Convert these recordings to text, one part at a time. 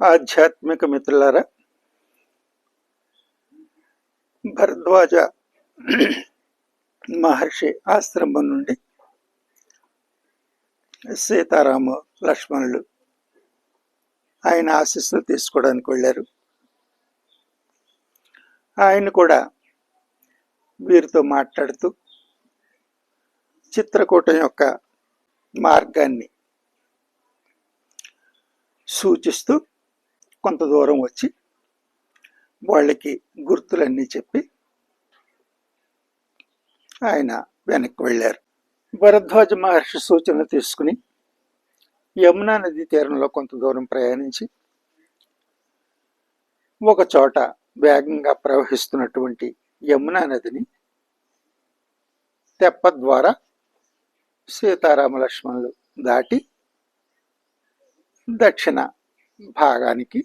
ఆధ్యాత్మిక మిత్రులారా భరద్వాజ మహర్షి ఆశ్రమం నుండి సీతారాము లక్ష్మణులు ఆయన ఆశీస్సులు తీసుకోవడానికి వెళ్ళారు. ఆయన కూడా వీరితో మాట్లాడుతూ చిత్రకూటం యొక్క మార్గాన్ని సూచిస్తూ కొంత దూరం వచ్చి వాళ్ళకి గుర్తులన్నీ చెప్పి ఆయన వెనక్కి వెళ్ళారు. భరద్వాజ మహర్షి సూచన తీసుకుని యమునా నది తీరంలో కొంత దూరం ప్రయాణించి ఒక చోట వేగంగా ప్రవహిస్తున్నటువంటి యమునా నదిని తెప్ప ద్వారా సీతారామ లక్ష్మణులు దాటి దక్షిణ భాగానికి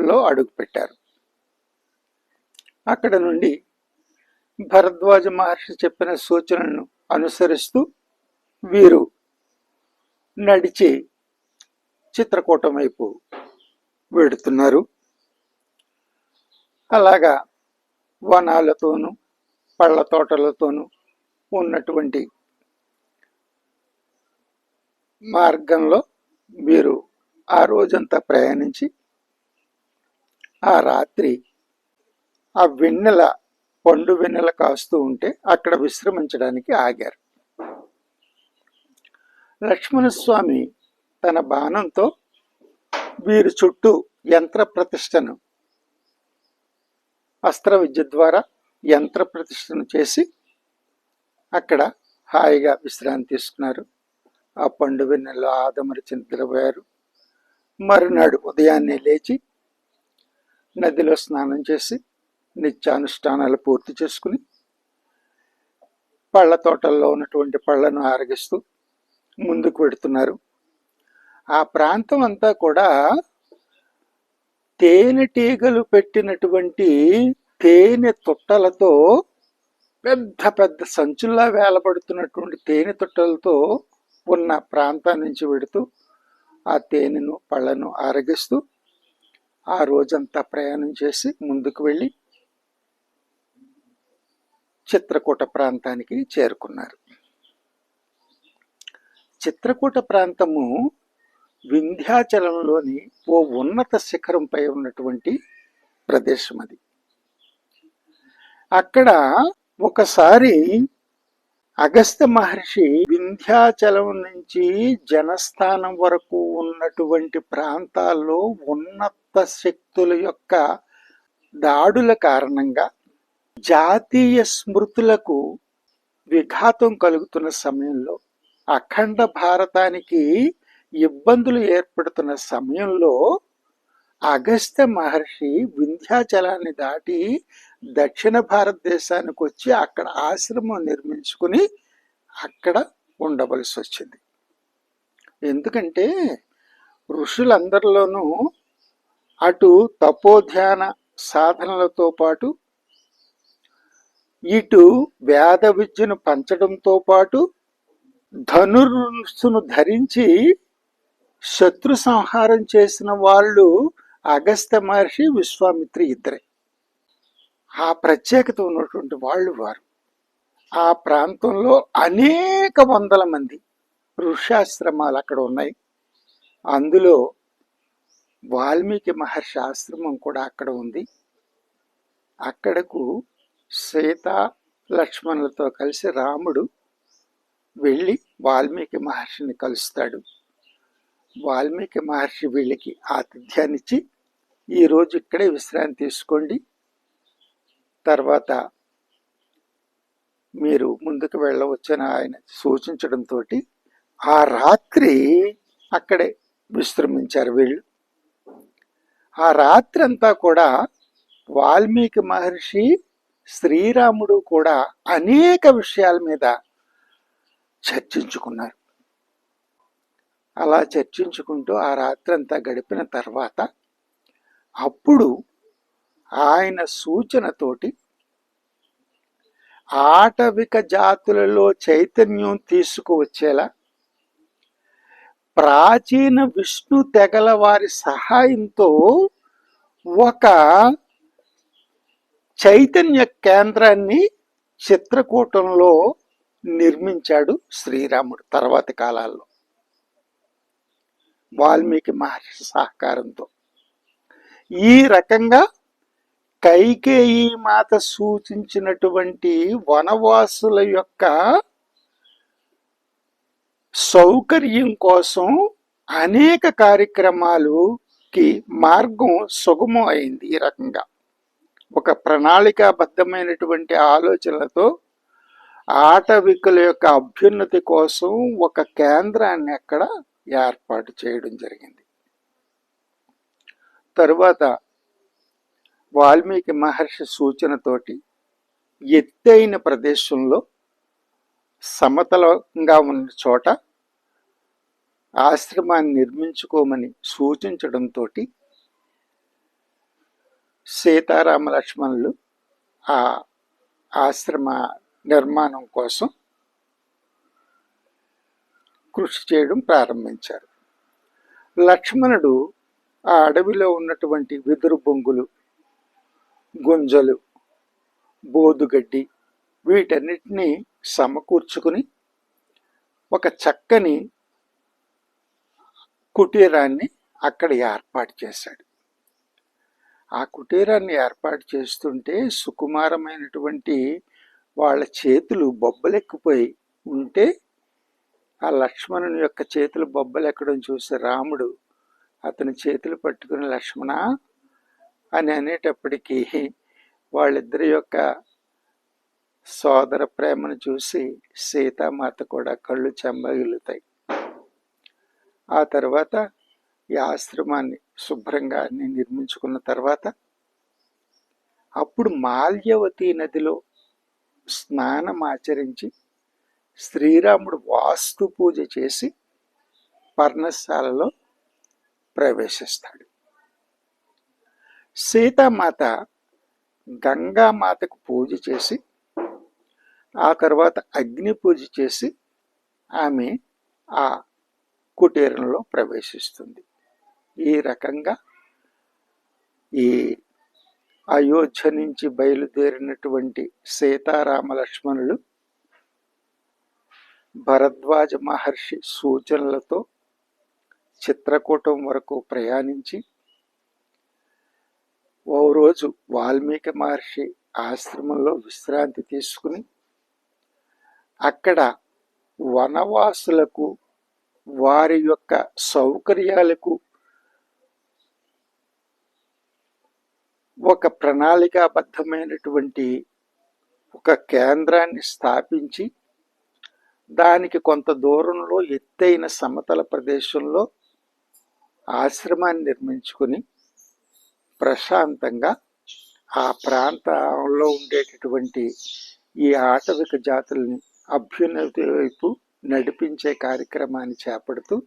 లో అడుగుపెట్టారు అక్కడ నుండి భరద్వాజ మహర్షి చెప్పిన సూచనలను అనుసరిస్తూ వీరు నడిచి చిత్రకూటం వైపు వెడుతున్నారు. అలాగా వనాలతోనూ పళ్ళ తోటలతోనూ ఉన్నటువంటి మార్గంలో వీరు ఆ రోజంతా ప్రయాణించి ఆ రాత్రి ఆ వెన్నెల పండు వెన్నెల కాస్తూ ఉంటే అక్కడ విశ్రమించడానికి ఆగారు. లక్ష్మణస్వామి తన బాణంతో వీరి చుట్టూ యంత్ర ప్రతిష్టను అస్త్ర విద్య ద్వారా యంత్ర ప్రతిష్టను చేసి అక్కడ హాయిగా విశ్రాంతి తీసుకున్నారు. ఆ పండు వెన్నెల్లో ఆదమరి నిద్రపోయారు. మరునాడు ఉదయాన్నే లేచి నదిలో స్నానం చేసి నిత్యానుష్ఠానాలు పూర్తి చేసుకుని పళ్ళ తోటల్లో ఉన్నటువంటి పళ్ళను ఆరగిస్తూ ముందుకు పెడుతున్నారు ఆ ప్రాంతం అంతా కూడా తేనెటీగలు పెట్టినటువంటి తేనె తొట్టలతో పెద్ద పెద్ద సంచుల్లా వేలబడుతున్నటువంటి తేనె తొట్టలతో ఉన్న ప్రాంతం నుంచి ఆ తేనెను పళ్ళను ఆరగిస్తూ ఆ రోజంతా ప్రయాణం చేసి ముందుకు వెళ్ళి చిత్రకూట ప్రాంతానికి చేరుకున్నారు. చిత్రకూట ప్రాంతము వింధ్యాచలంలోని ఓ ఉన్నత శిఖరంపై ఉన్నటువంటి ప్రదేశం అది. అక్కడ ఒకసారి అగస్త్య మహర్షి వింధ్యాచలం నుంచి జనస్థానం వరకు ఉన్నటువంటి ప్రాంతాల్లో ఉన్నత శక్తుల యొక్క దాడుల కారణంగా జాతీయ స్మృతులకు విఘాతం కలుగుతున్న సమయంలో అఖండ భారతానికి ఇబ్బందులు ఏర్పడుతున్న సమయంలో అగస్త్య మహర్షి వింధ్యాచలాన్ని దాటి దక్షిణ భారతదేశానికి వచ్చి అక్కడ ఆశ్రమం నిర్మించుకుని అక్కడ ఉండవలసి వచ్చింది. ఎందుకంటే ఋషులందరిలోనూ అటు తపోధ్యాన సాధనలతో పాటు ఇటు వేద విద్యను పంచడంతో పాటు ధనుర్సును ధరించి శత్రు సంహారం చేసిన వాళ్ళు అగస్త్య మహర్షి విశ్వామిత్రి ఇద్దరే. ఆ ప్రత్యేకత ఉన్నటువంటి వాళ్ళు వారు. ఆ ప్రాంతంలో అనేక వందల మంది ఋషాశ్రమాలు అక్కడ ఉన్నాయి. అందులో వాల్మీకి మహర్షి ఆశ్రమం కూడా అక్కడ ఉంది. అక్కడకు సీత లక్ష్మణులతో కలిసి రాముడు వెళ్ళి వాల్మీకి మహర్షిని కలుస్తాడు. వాల్మీకి మహర్షి వీళ్ళకి ఆతిథ్యాన్నిచ్చి ఈరోజు ఇక్కడే విశ్రాంతి తీసుకోండి తర్వాత మీరు ముందుకు వెళ్ళవచ్చని ఆయన సూచించడంతో ఆ రాత్రి అక్కడే విశ్రమించారు వీళ్ళు. ఆ రాత్రి అంతా కూడా వాల్మీకి మహర్షి శ్రీరాముడు కూడా అనేక విషయాల మీద చర్చించుకున్నారు. అలా చర్చించుకుంటూ ఆ రాత్రి అంతా గడిపిన తర్వాత అప్పుడు ఆయన సూచనతోటి ఆటవిక జాతులలో చైతన్యం తీసుకువచ్చేలా ప్రాచీన విష్ణు తెగల వారి సహాయంతో ఒక చైతన్య కేంద్రాన్ని చిత్రకూటంలో నిర్మించాడు శ్రీరాముడు తర్వాతి కాలాల్లో. వాల్మీకి మహర్షి సహకారంతో. ఈ రకంగా కైకేయి మాత సూచించినటువంటి వనవాసుల యొక్క సౌకర్యం కోసం అనేక కార్యక్రమాలుకి మార్గం సుగమం అయింది ఈ రకంగా. ఒక ప్రణాళికాబద్ధమైనటువంటి ఆలోచనలతో ఆటవికుల యొక్క అభ్యున్నతి కోసం ఒక కేంద్రాన్ని అక్కడ ఏర్పాటు చేయడం జరిగింది. తరువాత వాల్మీకి మహర్షి సూచనతోటి ఎత్తైన ప్రదేశంలో సమతలంగా ఉన్న చోట ఆశ్రమాన్ని నిర్మించుకోమని సూచించడంతో సీతారామ లక్ష్మణులు ఆ ఆశ్రమ నిర్మాణం కోసం కృషి చేయడం ప్రారంభించారు. లక్ష్మణుడు ఆ అడవిలో ఉన్నటువంటి వెదురు బొంగులు గుంజలు బోదుగడ్డి వీటన్నిటినీ సమకూర్చుకుని ఒక చక్కని కుటీరాన్ని అక్కడ ఏర్పాటు చేశాడు. ఆ కుటీరాన్ని ఏర్పాటు చేస్తుంటే సుకుమారమైనటువంటి వాళ్ళ చేతులు బొబ్బలెక్కిపోయి ఉంటే ఆ లక్ష్మణుని యొక్క చేతులు బొబ్బలెక్కడం చూసి రాముడు అతని చేతులు పట్టుకుని లక్ష్మణ అని అనేటప్పటికీ వాళ్ళిద్దరి యొక్క సోదర ప్రేమను చూసి సీతామాత కూడా కళ్ళు చెమ్మగిలుతాయి ఆ తర్వాత ఈ ఆశ్రమాన్ని శుభ్రంగా అన్ని నిర్మించుకున్న తర్వాత అప్పుడు మాల్యవతి నదిలో స్నానం ఆచరించి శ్రీరాముడు వాస్తు పూజ చేసి పర్ణశాలలో ప్రవేశిస్తాడు. సీతామాత గంగామాతకు పూజ చేసి ఆ తర్వాత అగ్ని పూజ చేసి ఆమె ఆ కుటీరంలో ప్రవేశిస్తుంది. ఈ రకంగా ఈ అయోధ్య నుంచి బయలుదేరినటువంటి సీతారామ లక్ష్మణులు భరద్వాజ మహర్షి సూచనలతో చిత్రకూటం వరకు ప్రయాణించి ఓ రోజు వాల్మీకి మహర్షి ఆశ్రమంలో విశ్రాంతి తీసుకుని అక్కడ వనవాసులకు వారి యొక్క సౌకర్యాలకు ఒక ప్రణాళికాబద్ధమైనటువంటి ఒక కేంద్రాన్ని స్థాపించి దానికి కొంత దూరంలో ఎత్తైన సమతల ప్రదేశంలో ఆశ్రమాన్ని నిర్మించుకుని ప్రశాంతంగా ఆ ప్రాంతంలో ఉండేటటువంటి ఈ ఆటవిక జాతుల్ని అభ్యున్నతి వైపు నడిపించే కార్యక్రమాన్ని చేపడుతూ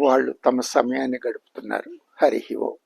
వాళ్ళు తమ సమయాన్ని గడుపుతున్నారు. హరి ఓం.